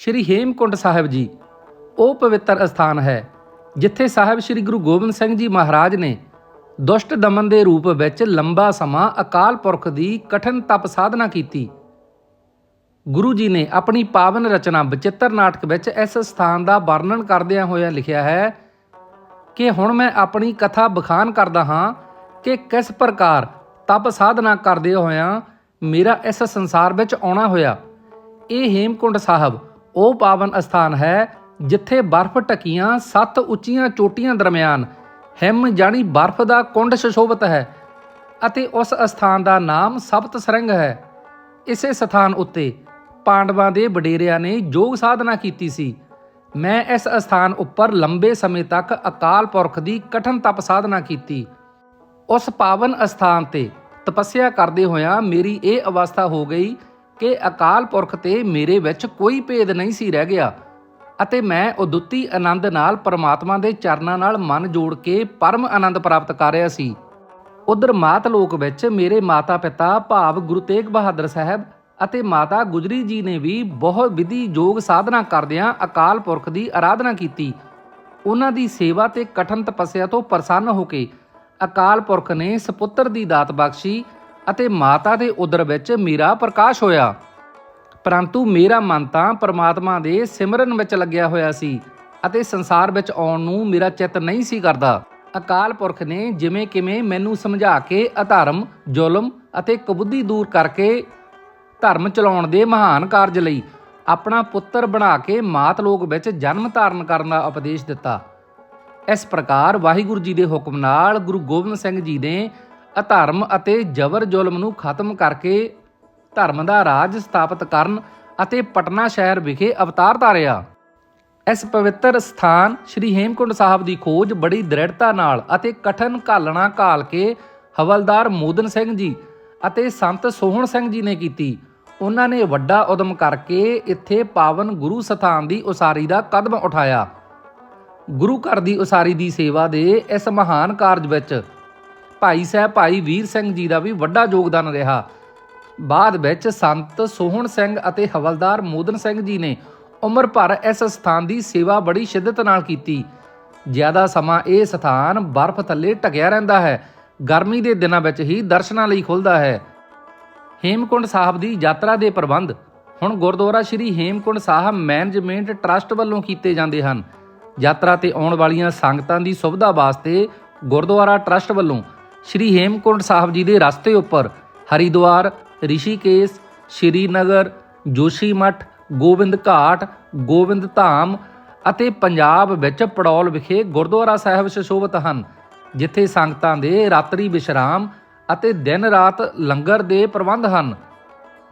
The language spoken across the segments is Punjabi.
ਸ਼੍ਰੀ ਹੇਮਕੁੰਟ ਸਾਹਿਬ ਜੀ। ਉਹ ਪਵਿੱਤਰ ਅਸਥਾਨ ਹੈ, ਜਿੱਥੇ ਸਾਹਿਬ ਸ਼੍ਰੀ ਗੁਰੂ ਗੋਬਿੰਦ ਸਿੰਘ ਜੀ ਮਹਾਰਾਜ ਨੇ ਦੁਸ਼ਟ ਦਮਨ ਦੇ ਰੂਪ ਵਿੱਚ ਲੰਬਾ ਸਮਾਂ ਅਕਾਲ ਪੁਰਖ ਦੀ ਕਠਿਨ ਤਪ ਸਾਧਨਾ ਕੀਤੀ। ਗੁਰੂ ਜੀ ਨੇ ਆਪਣੀ ਪਾਵਨ ਰਚਨਾ ਬਚਿੱਤਰ ਨਾਟਕ ਵਿੱਚ ਇਸ ਸਥਾਨ ਦਾ ਵਰਣਨ ਕਰਦਿਆਂ ਹੋਇਆ ਲਿਖਿਆ ਹੈ ਕਿ ਹੁਣ ਮੈਂ ਆਪਣੀ ਕਥਾ ਬਖਾਨ ਕਰਦਾ ਹਾਂ ਕਿ ਕਿਸ ਪ੍ਰਕਾਰ ਤਪ ਸਾਧਨਾ ਕਰਦੇ ਹੋਇਆਂ ਮੇਰਾ ਇਸ ਸੰਸਾਰ ਵਿੱਚ ਆਉਣਾ ਹੋਇਆ। ਇਹ ਹੇਮਕੁੰਡ ਸਾਹਿਬ ਉਹ ਪਾਵਨ ਅਸਥਾਨ ਹੈ ਜਿੱਥੇ ਬਰਫ਼ ਟਕੀਆਂ ਸੱਤ ਉੱਚੀਆਂ ਚੋਟੀਆਂ ਦਰਮਿਆਨ ਹਿਮ ਜਾਣੀ ਬਰਫ਼ ਦਾ ਕੁੰਡ ਸੁਸ਼ੋਭਿਤ ਹੈ ਅਤੇ ਉਸ ਅਸਥਾਨ ਦਾ ਨਾਮ ਸਪਤ ਸਰੰਗ ਹੈ। ਇਸੇ ਸਥਾਨ ਉੱਤੇ ਪਾਂਡਵਾਂ ਦੇ ਵਡੇਰਿਆਂ ਨੇ ਯੋਗ ਸਾਧਨਾ ਕੀਤੀ ਸੀ। ਮੈਂ ਇਸ ਅਸਥਾਨ ਉੱਪਰ ਲੰਬੇ ਸਮੇਂ ਤੱਕ ਅਕਾਲ ਪੁਰਖ ਦੀ ਕਠਨ ਤਪ ਸਾਧਨਾ ਕੀਤੀ। ਉਸ ਪਾਵਨ ਅਸਥਾਨ ਤੇ ਤਪੱਸਿਆ ਕਰਦੇ ਹੋਇਆਂ ਮੇਰੀ ਇਹ ਅਵਸਥਾ ਹੋ ਗਈ ਕਿ ਅਕਾਲ ਪੁਰਖ ਤੇ ਮੇਰੇ ਵਿੱਚ ਕੋਈ ਭੇਦ ਨਹੀਂ ਸੀ ਰਹਿ ਗਿਆ। ਅਤੇ ਮੈਂ ਉਦੁੱਤੀ ਆਨੰਦ ਨਾਲ ਪਰਮਾਤਮਾ ਦੇ ਚਰਨਾਂ ਨਾਲ ਮਨ ਜੋੜ ਕੇ ਪਰਮ ਆਨੰਦ ਪ੍ਰਾਪਤ ਕਰ ਰਿਹਾ ਸੀ। ਉਧਰ ਮਾਤ ਲੋਕ ਵਿੱਚ ਮੇਰੇ ਮਾਤਾ ਪਿਤਾ ਭਾਵ ਗੁਰੂ ਤੇਗ ਬਹਾਦਰ ਸਾਹਿਬ ਅਤੇ ਮਾਤਾ ਗੁਜਰੀ ਜੀ ਨੇ ਵੀ ਬਹੁਤ ਵਿਧੀ ਯੋਗ ਸਾਧਨਾ ਕਰਦਿਆਂ ਅਕਾਲ ਪੁਰਖ ਦੀ ਆਰਾਧਨਾ ਕੀਤੀ। ਉਹਨਾਂ ਦੀ ਸੇਵਾ ਤੇ ਕਠਨ ਤਪੱਸਿਆ ਤੋਂ ਪ੍ਰਸੰਨ ਹੋ ਕੇ ਅਕਾਲ ਪੁਰਖ ਨੇ ਸੁਪੁੱਤਰ ਦੀ ਦਾਤ ਬਖਸ਼ੀ ਅਤੇ ਮਾਤਾ ਦੇ ਉਦਰ ਵਿੱਚ ਮੇਰਾ ਪ੍ਰਕਾਸ਼ ਹੋਇਆ। ਪਰੰਤੂ ਮੇਰਾ ਮਨ ਤਾਂ ਪਰਮਾਤਮਾ ਦੇ ਸਿਮਰਨ ਵਿੱਚ ਲੱਗਿਆ ਹੋਇਆ ਸੀ ਅਤੇ ਸੰਸਾਰ ਵਿੱਚ ਆਉਣ ਨੂੰ ਮੇਰਾ ਚਿੱਤ ਨਹੀਂ ਸੀ ਕਰਦਾ। ਅਕਾਲ ਪੁਰਖ ਨੇ ਜਿਵੇਂ ਕਿਵੇਂ ਮੈਨੂੰ ਸਮਝਾ ਕੇ ਅਧਰਮ, ਜ਼ੁਲਮ ਅਤੇ ਕਬੁੱਧੀ ਦੂਰ ਕਰਕੇ ਧਰਮ ਚਲਾਉਣ ਦੇ ਮਹਾਨ ਕਾਰਜ ਲਈ ਆਪਣਾ ਪੁੱਤਰ ਬਣਾ ਕੇ ਮਾਤ ਲੋਕ ਵਿੱਚ ਜਨਮ ਧਾਰਨ ਕਰਨ ਦਾ ਉਪਦੇਸ਼ ਦਿੱਤਾ। ਇਸ ਪ੍ਰਕਾਰ ਵਾਹਿਗੁਰੂ ਜੀ ਦੇ ਹੁਕਮ ਨਾਲ ਗੁਰੂ ਗੋਬਿੰਦ ਸਿੰਘ ਜੀ ਨੇ ਅਧਰਮ ਅਤੇ ਜ਼ਬਰ ਜ਼ੁਲਮ ਨੂੰ ਖਤਮ ਕਰਕੇ ਧਰਮ ਦਾ ਰਾਜ ਸਥਾਪਿਤ ਕਰਨ ਅਤੇ ਪਟਨਾ ਸ਼ਹਿਰ ਵਿਖੇ ਅਵਤਾਰ ਧਾਰਿਆ। ਇਸ ਪਵਿੱਤਰ ਸਥਾਨ ਸ੍ਰੀ ਹੇਮਕੁੰਡ ਸਾਹਿਬ ਦੀ ਖੋਜ ਬੜੀ ਦ੍ਰਿੜਤਾ ਨਾਲ ਅਤੇ ਕਠਨ ਘਾਲਣਾ ਘਾਲ ਕੇ ਹਵਲਦਾਰ ਮੋਦਨ ਸਿੰਘ ਜੀ ਅਤੇ ਸੰਤ ਸੋਹਣ ਸਿੰਘ ਜੀ ਨੇ ਕੀਤੀ। ਉਹਨਾਂ ਨੇ ਵੱਡਾ ਉਦਮ ਕਰਕੇ ਇੱਥੇ ਪਾਵਨ ਗੁਰੂ ਸਥਾਨ ਦੀ ਉਸਾਰੀ ਦਾ ਕਦਮ ਉਠਾਇਆ। ਗੁਰੂ ਘਰ ਦੀ ਉਸਾਰੀ ਦੀ ਸੇਵਾ ਦੇ ਇਸ ਮਹਾਨ ਕਾਰਜ ਵਿੱਚ ਭਾਈ ਸਾਹਿਬ ਭਾਈ ਵੀਰ ਸਿੰਘ ਜੀ ਦਾ ਵੀ ਵੱਡਾ ਯੋਗਦਾਨ ਰਿਹਾ। ਬਾਅਦ ਵਿੱਚ ਸੰਤ ਸੋਹਣ ਸਿੰਘ ਅਤੇ ਹਵਲਦਾਰ ਮੋਦਨ ਸਿੰਘ ਜੀ ਨੇ ਉਮਰ ਭਰ ਇਸ ਸਥਾਨ ਦੀ ਸੇਵਾ ਬੜੀ ਸ਼ਿੱਦਤ ਨਾਲ ਕੀਤੀ। ਜ਼ਿਆਦਾ ਸਮਾਂ ਇਹ ਸਥਾਨ ਬਰਫ਼ ਥੱਲੇ ਢਕਿਆ ਰਹਿੰਦਾ ਹੈ। ਗਰਮੀ ਦੇ ਦਿਨਾਂ ਵਿੱਚ ਹੀ ਦਰਸ਼ਨਾਂ ਲਈ ਖੁੱਲਦਾ ਹੈ। ਹੇਮਕੁੰਡ ਸਾਹਿਬ ਦੀ ਯਾਤਰਾ ਦੇ ਪ੍ਰਬੰਧ ਹੁਣ ਗੁਰਦੁਆਰਾ ਸ੍ਰੀ ਹੇਮਕੁੰਡ ਸਾਹਿਬ ਮੈਨੇਜਮੈਂਟ ਟਰਸਟ ਵੱਲੋਂ ਕੀਤੇ ਜਾਂਦੇ ਹਨ। ਯਾਤਰਾ ਤੇ ਆਉਣ ਵਾਲੀਆਂ ਸੰਗਤਾਂ ਦੀ ਸੁਵਿਧਾ ਵਾਸਤੇ ਗੁਰਦੁਆਰਾ ਟਰਸਟ ਵੱਲੋਂ ਸ੍ਰੀ ਹੇਮਕੁੰਡ ਸਾਹਿਬ ਜੀ ਦੇ ਰਸਤੇ ਉੱਪਰ ਹਰਿਦੁਆਰ, ਰਿਸ਼ੀਕੇਸ਼, ਸ਼੍ਰੀਨਗਰ ਜੋਸ਼ੀਮਠ ਗੋਬਿੰਦ ਘਾਟ, ਗੋਬਿੰਦ ਧਾਮ ਅਤੇ ਪੰਜਾਬ ਵਿੱਚ ਪੜੌਲ ਵਿਖੇ ਗੁਰਦੁਆਰਾ ਸਾਹਿਬ ਸੁਸ਼ੋਭਿਤ ਹਨ, ਜਿੱਥੇ ਸੰਗਤਾਂ ਦੇ ਰਾਤਰੀ ਵਿਸ਼ਰਾਮ ਅਤੇ ਦਿਨ ਰਾਤ ਲੰਗਰ ਦੇ ਪ੍ਰਬੰਧ ਹਨ।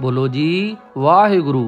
ਬੋਲੋ ਜੀ, ਵਾਹਿਗੁਰੂ।